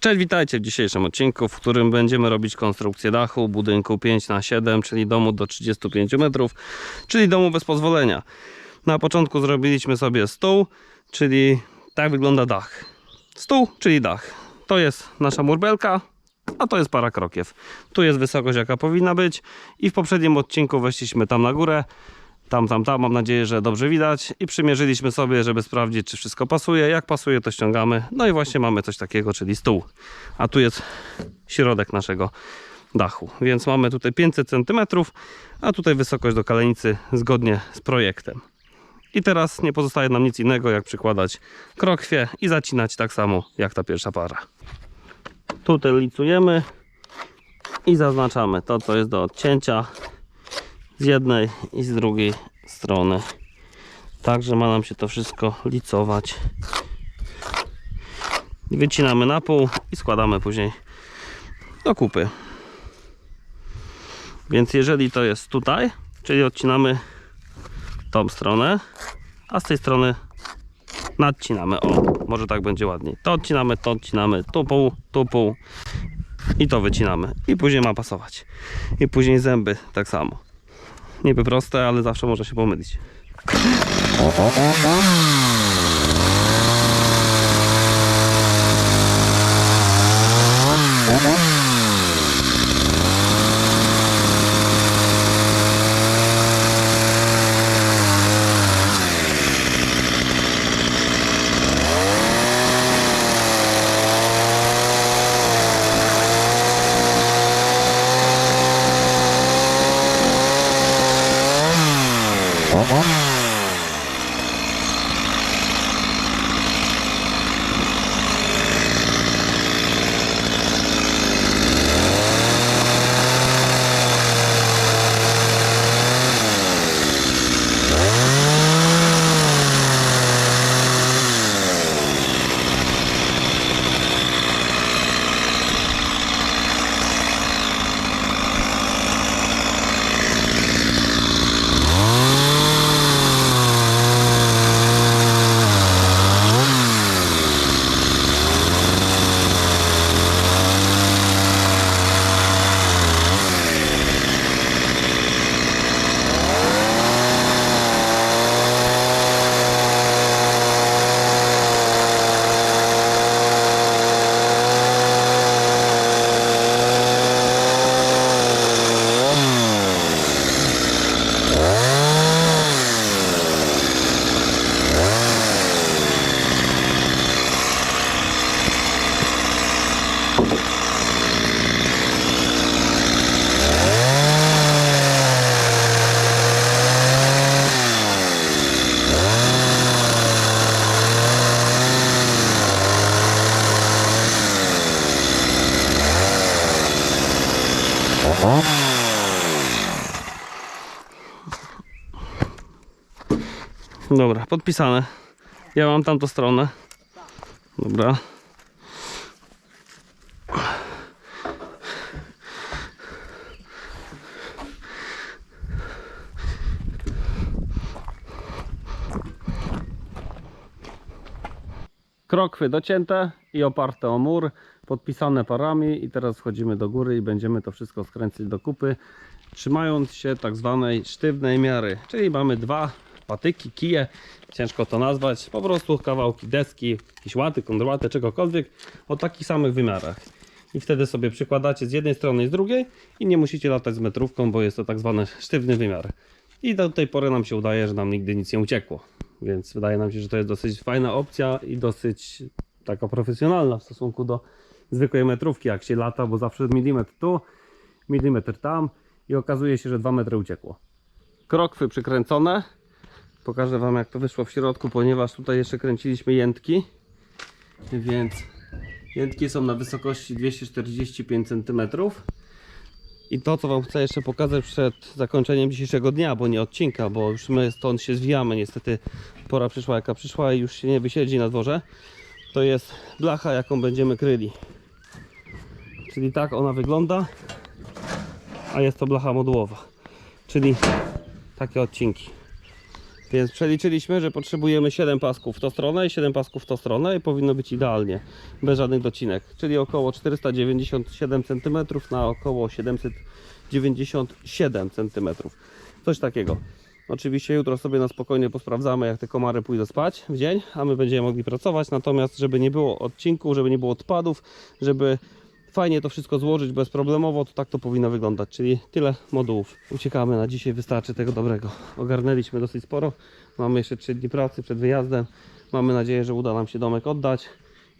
Cześć, witajcie w dzisiejszym odcinku, w którym będziemy robić konstrukcję dachu budynku 5 na 7 czyli domu do 35 metrów, czyli domu bez pozwolenia. Na początku zrobiliśmy sobie stół, czyli tak wygląda dach. Stół, czyli dach. To jest nasza murbelka, a to jest para krokiew. Tu jest wysokość jaka powinna być i w poprzednim odcinku weszliśmy tam na górę. Tam, tam, tam, mam nadzieję, że dobrze widać i przymierzyliśmy sobie, żeby sprawdzić, czy wszystko pasuje. Jak pasuje, to ściągamy. No i właśnie mamy coś takiego, czyli stół. A tu jest środek naszego dachu. Więc mamy tutaj 500 cm, a tutaj wysokość do kalenicy zgodnie z projektem. I teraz nie pozostaje nam nic innego, jak przykładać krokwie i zacinać tak samo, jak ta pierwsza para. Tutaj licujemy i zaznaczamy to, co jest do odcięcia z jednej i z drugiej strony. Także ma nam się to wszystko licować. Wycinamy na pół i składamy później do kupy. Więc jeżeli to jest tutaj, czyli odcinamy tą stronę, a z tej strony nadcinamy. O, może tak będzie ładniej. To odcinamy, to odcinamy, tu pół, tu pół i to wycinamy. I później ma pasować. I później zęby tak samo. Niby proste, ale zawsze można się pomylić. Dobra, podpisane. Ja mam tamtą stronę. Dobra. Krokwy docięte i oparte o mur, podpisane parami i teraz wchodzimy do góry i będziemy to wszystko skręcić do kupy, trzymając się tak zwanej sztywnej miary, czyli mamy dwa patyki, kije, ciężko to nazwać, po prostu kawałki deski, jakieś łaty, kontrłaty, czegokolwiek o takich samych wymiarach. I wtedy sobie przykładacie z jednej strony i z drugiej i nie musicie latać z metrówką, bo jest to tak zwany sztywny wymiar. I do tej pory nam się udaje, że nam nigdy nic nie uciekło. Więc wydaje nam się, że to jest dosyć fajna opcja i dosyć taka profesjonalna w stosunku do zwykłej metrówki, jak się lata, bo zawsze milimetr tu, milimetr tam i okazuje się, że 2 metry uciekło. Krokwy przykręcone. Pokażę Wam jak to wyszło w środku, ponieważ tutaj jeszcze kręciliśmy jętki. Więc jętki są na wysokości 245 cm. I to co Wam chcę jeszcze pokazać przed zakończeniem dzisiejszego dnia, bo nie odcinka, bo już my stąd się zwijamy. Niestety pora przyszła jaka przyszła i już się nie wysiedzi na dworze. To jest blacha jaką będziemy kryli. Czyli tak ona wygląda. A jest to blacha modułowa. Czyli takie odcinki. Więc przeliczyliśmy, że potrzebujemy 7 pasków w tą stronę i 7 pasków w tą stronę i powinno być idealnie, bez żadnych docinek. Czyli około 497 cm na około 797 cm. Coś takiego. Oczywiście jutro sobie na spokojnie posprawdzamy, jak te komary pójdą spać w dzień, a my będziemy mogli pracować. Natomiast, żeby nie było odcinku, żeby nie było odpadów, żeby fajnie to wszystko złożyć bezproblemowo, to tak to powinno wyglądać. Czyli tyle modułów. Uciekamy na dzisiaj, wystarczy tego dobrego. Ogarnęliśmy dosyć sporo. Mamy jeszcze 3 dni pracy przed wyjazdem. Mamy nadzieję, że uda nam się domek oddać.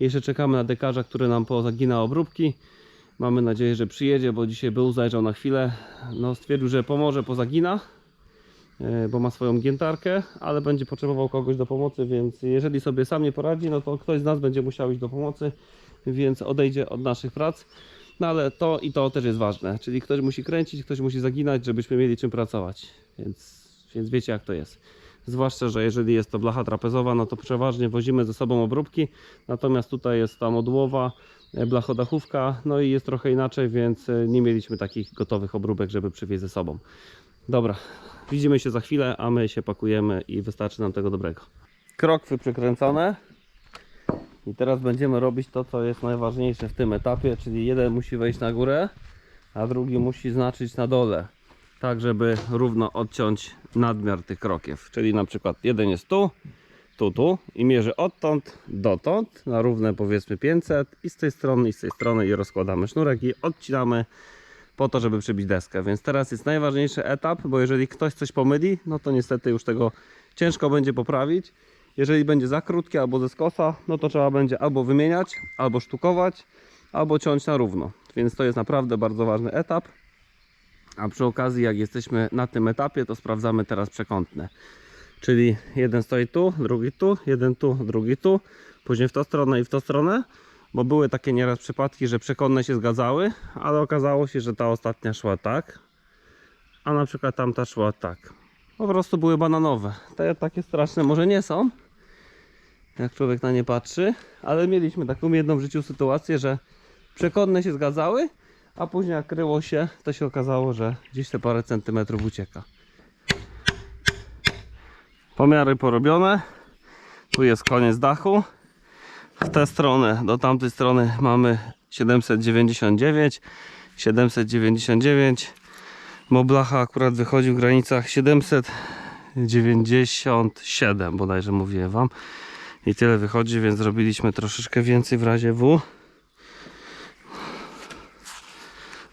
Jeszcze czekamy na dekarza, który nam pozagina obróbki. Mamy nadzieję, że przyjedzie, bo dzisiaj był, zajrzał na chwilę. No, stwierdził, że pomoże pozagina, e, bo ma swoją giętarkę, ale będzie potrzebował kogoś do pomocy, więc jeżeli sobie sam nie poradzi, no to ktoś z nas będzie musiał iść do pomocy, więc odejdzie od naszych prac. No ale to i to też jest ważne, czyli ktoś musi kręcić, ktoś musi zaginać, żebyśmy mieli czym pracować, więc, więc wiecie jak to jest. Zwłaszcza, że jeżeli jest to blacha trapezowa, no to przeważnie wozimy ze sobą obróbki, natomiast tutaj jest ta modułowa e, blachodachówka, no i jest trochę inaczej, więc e, nie mieliśmy takich gotowych obróbek, żeby przywieźć ze sobą. Dobra, widzimy się za chwilę, a my się pakujemy i wystarczy nam tego dobrego. Krokwy przykręcone. I teraz będziemy robić to, co jest najważniejsze w tym etapie, czyli jeden musi wejść na górę, a drugi musi znaczyć na dole. Tak, żeby równo odciąć nadmiar tych krokiew. Czyli na przykład jeden jest tu, tu, tu i mierzy odtąd dotąd na równe powiedzmy 500 i z tej strony i z tej strony i rozkładamy sznurek i odcinamy po to, żeby przybić deskę. Więc teraz jest najważniejszy etap, bo jeżeli ktoś coś pomyli, no to niestety już tego ciężko będzie poprawić. Jeżeli będzie za krótkie albo ze skosa, no to trzeba będzie albo wymieniać, albo sztukować, albo ciąć na równo. Więc to jest naprawdę bardzo ważny etap. A przy okazji, jak jesteśmy na tym etapie, to sprawdzamy teraz przekątne. Czyli jeden stoi tu, drugi tu, jeden tu, drugi tu, później w tą stronę i w tą stronę. Bo były takie nieraz przypadki, że przekątne się zgadzały, ale okazało się, że ta ostatnia szła tak, a na przykład tamta szła tak. Po prostu były bananowe. Te takie straszne może nie są, jak człowiek na nie patrzy, ale mieliśmy taką jedną w życiu sytuację, że przekątne się zgadzały, a później jak kryło się, to się okazało, że gdzieś te parę centymetrów ucieka. Pomiary porobione. Tu jest koniec dachu. W tę stronę, do tamtej strony mamy 799, 799. Bo blacha akurat wychodzi w granicach 797, bodajże mówiłem wam. I tyle wychodzi, więc zrobiliśmy troszeczkę więcej w razie W.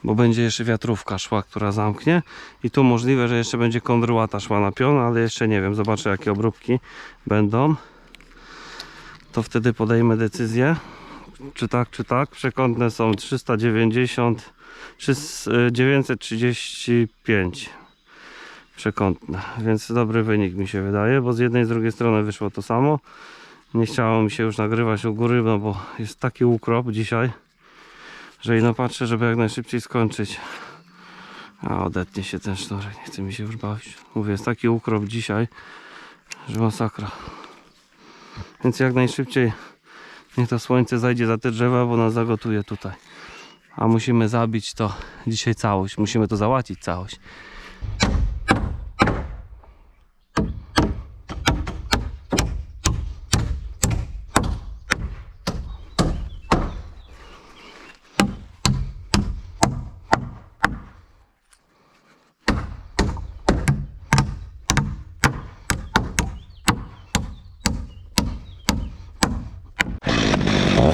Bo będzie jeszcze wiatrówka szła, która zamknie. I tu możliwe, że jeszcze będzie kondruata szła na pion, ale jeszcze nie wiem. Zobaczę jakie obróbki będą. To wtedy podejmę decyzję. Czy tak, czy tak. Przekątne są 390, 300, 935 przekątne. Więc dobry wynik mi się wydaje, bo z jednej i z drugiej strony wyszło to samo. Nie chciało mi się już nagrywać u góry, no bo jest taki ukrop dzisiaj, że ino patrzę, żeby jak najszybciej skończyć. A odetnie się ten sznurek, nie chce mi się już bawić. Mówię, jest taki ukrop dzisiaj, że masakra. Więc jak najszybciej niech to słońce zajdzie za te drzewa, bo nas zagotuje tutaj a musimy zabić to dzisiaj całość. Musimy to załatwić całość.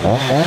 Uh-huh.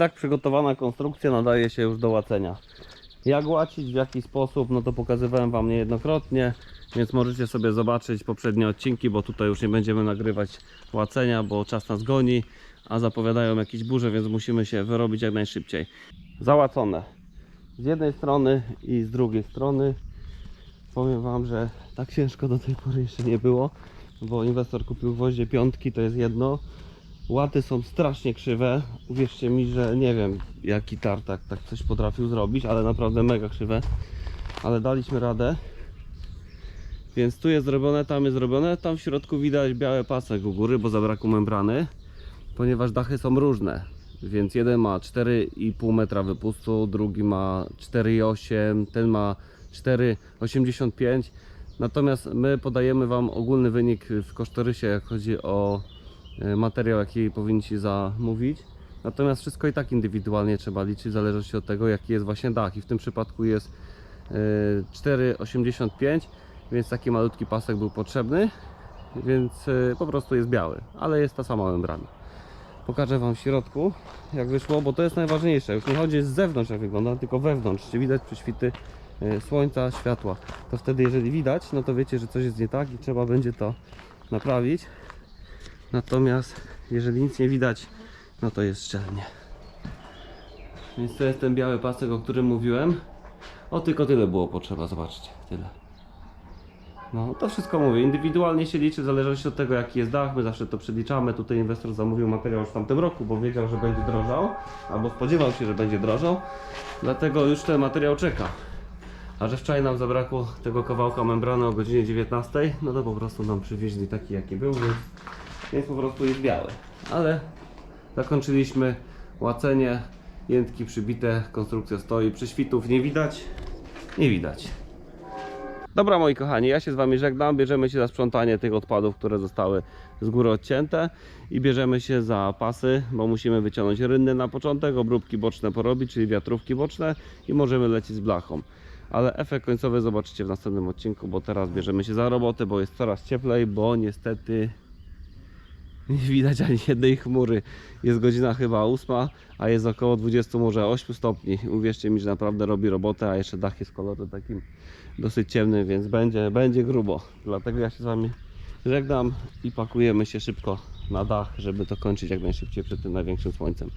Tak przygotowana konstrukcja nadaje się już do łacenia. Jak łacić, w jaki sposób, no to pokazywałem Wam niejednokrotnie, więc możecie sobie zobaczyć poprzednie odcinki, bo tutaj już nie będziemy nagrywać łacenia, bo czas nas goni, a zapowiadają jakieś burze, więc musimy się wyrobić jak najszybciej. Załacone. Z jednej strony i z drugiej strony. Powiem Wam, że tak ciężko do tej pory jeszcze nie było, bo inwestor kupił gwoździe piątki, to jest jedno. Łaty są strasznie krzywe. Uwierzcie mi, że nie wiem jaki tartak tak coś potrafił zrobić, ale naprawdę mega krzywe. Ale daliśmy radę. Więc tu jest zrobione, tam jest zrobione. Tam w środku widać białe pasek u góry, bo zabrakło membrany. Ponieważ dachy są różne. Więc jeden ma 4,5 metra wypustu, drugi ma 4,8, ten ma 4,85. Natomiast my podajemy Wam ogólny wynik w kosztorysie, jak chodzi o materiał, jaki powinniście zamówić. Natomiast wszystko i tak indywidualnie trzeba liczyć, w zależności od tego, jaki jest właśnie dach. I w tym przypadku jest e, 4,85, więc taki malutki pasek był potrzebny, więc e, po prostu jest biały, ale jest ta sama membrana. Pokażę Wam w środku, jak wyszło, bo to jest najważniejsze. Już nie chodzi z zewnątrz, jak wygląda, tylko wewnątrz. Czy widać prześwity e, słońca, światła. To wtedy, jeżeli widać, no to wiecie, że coś jest nie tak i trzeba będzie to naprawić. Natomiast jeżeli nic nie widać, no to jest szczelnie. Więc to jest ten biały pasek, o którym mówiłem. O, tylko tyle było potrzeba, zobaczcie, tyle. No, to wszystko mówię. Indywidualnie się liczy, w zależności od tego, jaki jest dach. My zawsze to przeliczamy. Tutaj inwestor zamówił materiał już w tamtym roku, bo wiedział, że będzie drożał, albo spodziewał się, że będzie drożał. Dlatego już ten materiał czeka. A że wczoraj nam zabrakło tego kawałka membrany o godzinie 19, no to po prostu nam przywieźli taki, jaki był, więc, więc po prostu jest biały. Ale zakończyliśmy łacenie, jętki przybite, konstrukcja stoi, prześwitów nie widać, nie widać. Dobra moi kochani, ja się z wami żegnam, bierzemy się za sprzątanie tych odpadów, które zostały z góry odcięte i bierzemy się za pasy, bo musimy wyciągnąć rynny na początek, obróbki boczne porobić, czyli wiatrówki boczne i możemy lecieć z blachą. Ale efekt końcowy zobaczycie w następnym odcinku, bo teraz bierzemy się za robotę, bo jest coraz cieplej, bo niestety nie widać ani jednej chmury. Jest godzina chyba 8, a jest około 20, może 8 stopni. Uwierzcie mi, że naprawdę robi robotę, a jeszcze dach jest w kolorze takim dosyć ciemnym, więc będzie, będzie grubo. Dlatego ja się z Wami żegnam i pakujemy się szybko na dach, żeby to kończyć jak najszybciej przed tym największym słońcem.